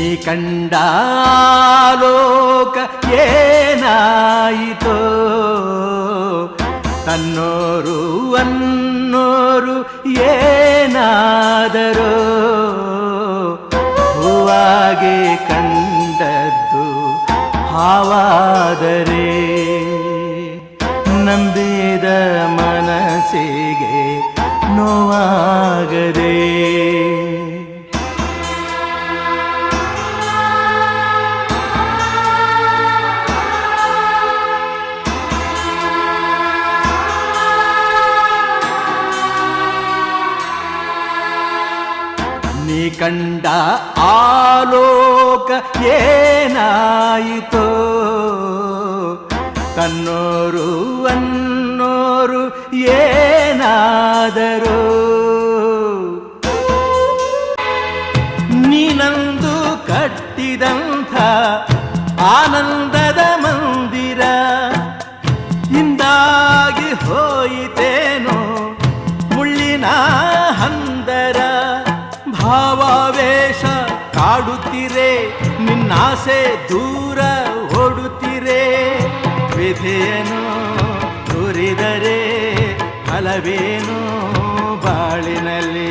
ನೀ ಕಂಡ ಲೋಕ ಏನಾಯಿತೋ? ತನ್ನೋರು ಅನ್ನೋರು ಏನಾದರೋ? ಹೂವಾಗಿ ಕಂಡದ್ದು ಹಾವಾದರೆ ನಂಬಿದ ಮನಸ್ಸಿಗೆ ನೋವಾಗದೆ ನೀ ಕಂಡ ಆಲೋಕ ಏನಾಯಿತೋ? ತನ್ನೋರು ಅನ್ನೋರು ಏನಾದರೂ? ನೀನಂದು ಕಟ್ಟಿದಂಥ ಆನಂದದ ಮಂದಿರ ಇಂದಾಗಿ ಹೋಯಿತೇನೋ ಕಾಡುತ್ತಿರೆ ನಿನ್ನಾಸೆ ದೂರ ಓಡುತ್ತಿರೆ? ವಿಧೆಯನು ತುರಿದರೆ ಫಲವೇನು ಬಾಳಿನಲ್ಲಿ.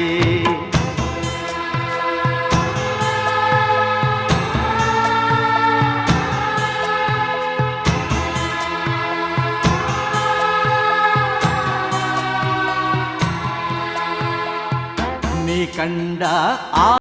ನೀ ಕಂಡ ಆ